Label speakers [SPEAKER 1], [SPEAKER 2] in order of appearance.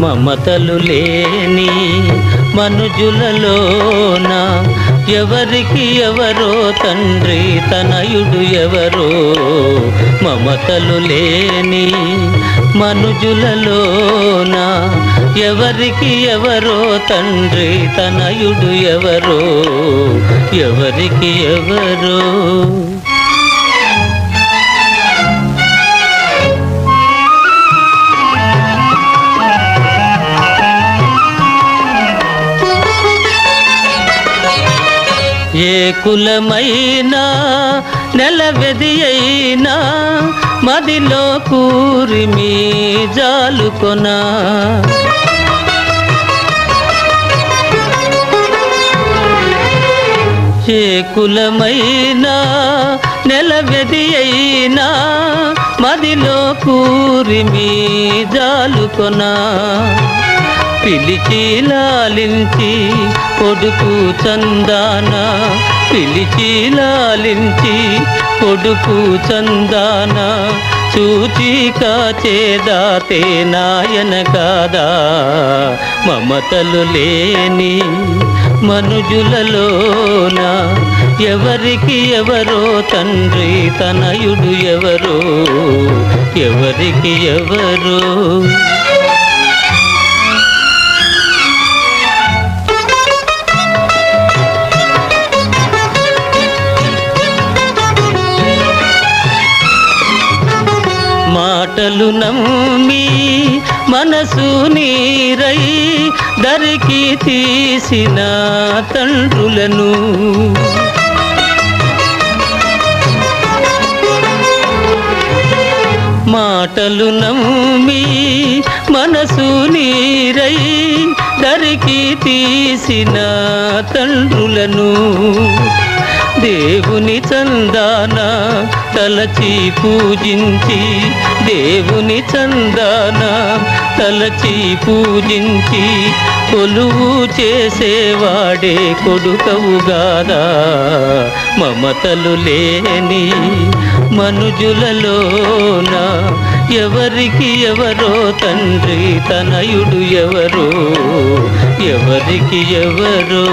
[SPEAKER 1] మమతలు లేని మనుజులలోన ఎవరికి ఎవరో తండ్రి తనయుడు ఎవరో మమతలు లేని మనుజులలోన ఎవరికి ఎవరో తండ్రి తనయుడు ఎవరో ఎవరికి ఎవరో ఏ కులమైనా నెలవెది అయినా మదిలో కూరిమి జాలుకొనా ఏ కులమైనా నెలవెది అయినా మదిలో కూరిమి జాలుకొనా పిలిచి లాలించి కొడుకు చందాన పిలిచి లాలించి కొడుకు చందాన చూచి కాచేదాతే నాయన కాదా? మమతలు లేని మనుజులలోన ఎవరికి ఎవరో తండ్రి తనయుడు ఎవరో? ఎవరికి ఎవరో? మాటలు నమ్మి మనసు నీరై దరికి తీసిన తండ్రులను. మాటలు నమ్మి మనసు నీరై దరికి తీసిన తండ్రులను. దేవుని చందాన తలచి పూజించి దేవుని చందాన తలచి పూజించి కొలువు చేసేవాడే కొడుకవుగాదా మమతలు లేని మనుజులలోన ఎవరికి ఎవరో తండ్రి తనయుడు ఎవరో? ఎవరికి ఎవరో?